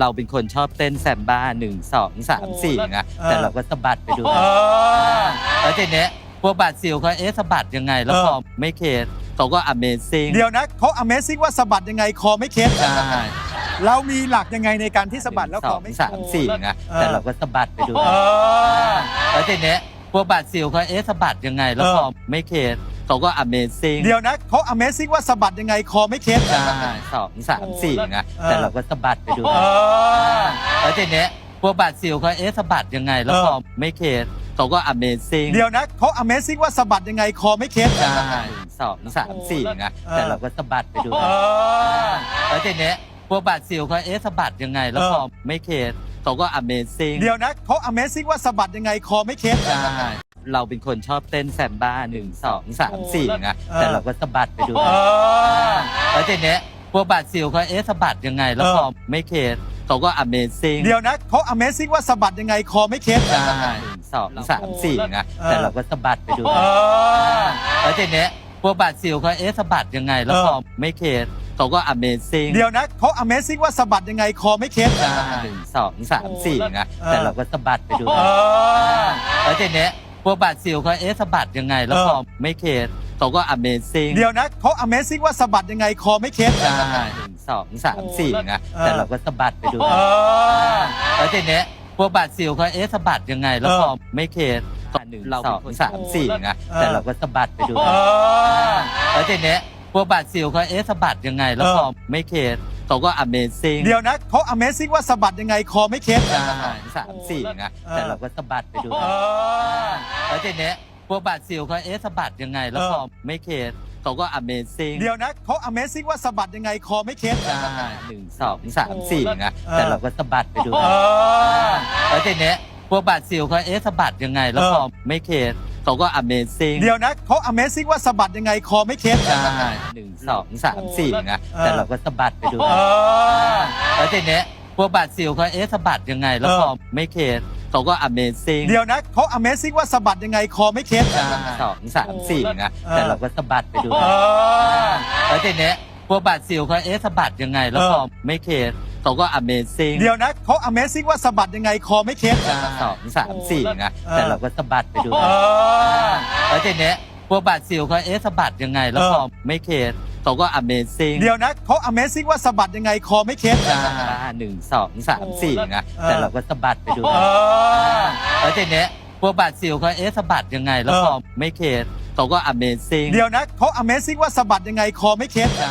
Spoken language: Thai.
เราเป็นคนชอบเต้นแซมบ้าหนึ่งสองสามสี่ไงเออแต่เราก็สะบัดไปดูเออแล้วทีเนี้ยพวกบาดซิลเขาเอ๊ะสะบัดยังไง แล้วเออพอไม่เคสเขาก็ Amazing เดี๋ยวนะเขา Amazing ว่าสะบัดยังไงคอไม่เคล็ดใช่เรามีหลักยังไงในการที่สะบัดแล้วสคอองไม่สามสี่ไงเออแต่เราก็สะบัดไปดูเออแล้วทีเนี้ยพวกบาดซิลเขาเอ๊ะสะบัดยังไง แล้วเออพอไม่เคส เขาก็ Amazing เดี๋ยวนะเขา Amazing ว่าสะบัดยังไงคอไม่เคล็ดใช่สองสามสี่ไงเออแต่เราก็สะบัดไปดูเออ แล้วทีเนี้ยพวกบาดซิลเขาเอ๊ะสะบัดยังไง แล้วเออพอไม่เคสเขาก็ Amazing เดี๋ยวนะเขา Amazing ว่าสะบัดยังไงคอไม่เคล็ดใช่สองสามสี่ไงแต่เราก็สะบัดไปดูเออ แล้วทีเนี้ยพวกบาดซิลเขาเอ๊ะสะบัดยังไง แล้วเออพอไม่เคส เขาก็ Amazing เดี๋ยวนะเขา Amazing ว่าสะบัดยังไงคอไม่เคล็ดใช่เราเป็นคนชอบเต้นแซมบ้าหนึ่งสองสามสี่ไงเออ แต่เราก็สะบัดไปดูเออ แล้วทีเนี้ยพวกบาดซิลเขาเอ๊ะสะบัดยังไง แล้วเออ พอไม่เคสเขาก็ Amazing เดี๋ยวนะเขา Amazing ว่าสะบัดยังไงคอไม่เคล็ดใช่สองสามสี่ไงเออ แต่เราก็สะบัดไปดูเออ แล้วทีเนี้ยพวกบาดซิลเขาเอ๊ะสะบัดยังไง แล้วเออพอไม่เคส เขาก็ Amazing เดี๋ยวนะเขา Amazing ว่าสะบัดยังไงคอไม่เคล็ดใช่สองสามสี่ไงแต่เราก็สะบัดไปดูเออแล้วทีเนี้ยพวกบาดซิลเขาเอ๊ะสะบัดยังไง แล้วเออ พอไม่เคสเขาก็ Amazing เดี๋ยวนะเขา Amazing ว่าสะบัดยังไงคอไม่เคล็ดใช่สองสามสี่ไงแต่เราก็สะบัดไปดูเออ แล้วทีเนี้ยพวกบาดซิลเขาเอ๊ะสะบัดยังไง แล้วเออพอไม่เคสเขาหนึ่งสองสามสี่ไงเออ แต่เราก็สะบัดไปดูเออแล้วทีเนี้ย พวกบาดซิลเขาเอ๊ะสะบัดยังไง แล้วเออพอไม่เคสเขาก็ Amazing เดี๋ยวนะเขา Amazing ว่าสะบัดยังไงคอไม่เคล็ดใช่สามสี่ไงแต่เราก็สะบัดไปดูเออ แล้วทีเนี้ยพวกบาดซิลเขาเอ๊ะสะบัดยังไง แล้วเออพอไม่เคสเขาก็ Amazing เดี๋ยวนะเขา Amazing ว่าสะบัดยังไงคอไม่เคล็ดใช่หนึ่งสองสามสี่ไงแต่เราก็สะบัดไปดูเออ แล้วทีเนี้ยพวกบาดซิลเขาเอ๊ะสะบัดยังไง แล้วเออพอไม่เคส เขาก็ Amazing เดี๋ยวนะเขา Amazing ว่าสะบัดยังไงคอไม่เคล็ดใช่หนึ่งสองสามสี่ไงแต่เราก็สะบัดไปดูเออ แล้วทีเนี้ยพวกบาดซิลเขาเอ๊ะสะบัดยังไง แล้วเออ พอไม่เคสเขาก็ Amazing เดี๋ยวนะเขา Amazing ว่าสะบัดยังไงคอไม่เคล็ดใช่สองสามสี่ไงแต่เราก็สะบัดไปดูเออ แล้วทีเนี้ยพวกบาดซิลเขาเอ๊ะสะบัดยังไง แล้วเออพอไม่เคส เขาก็ Amazing เดี๋ยวนะเขา Amazing ว่าสะบัดยังไงคอไม่เคล็ดใช่สองสามสี่ไงแต่เราก็สะบัดไปดูเออ แล้วทีเนี้ยพวกบาดซิลเขาเอ๊ะสะบัดยังไง แล้วเออพอไม่เคสเขาก็ Amazing เดี๋ยวนะเขา Amazing ว่าสะบัดยังไงคอไม่เคล็ดใช่หนึ่งสองสามสี่ไงแต่เราก็สะบัดไปดูเออ แล้วทีเนี้ยพวกบาดซิลเขาเอ๊ะสะบัดยังไง แล้วเออพอไม่เคสเขาก็ Amazing เดี๋ยวนะเขา Amazing ว่าสะบัดยังไงคอไม่เคล็ดใช่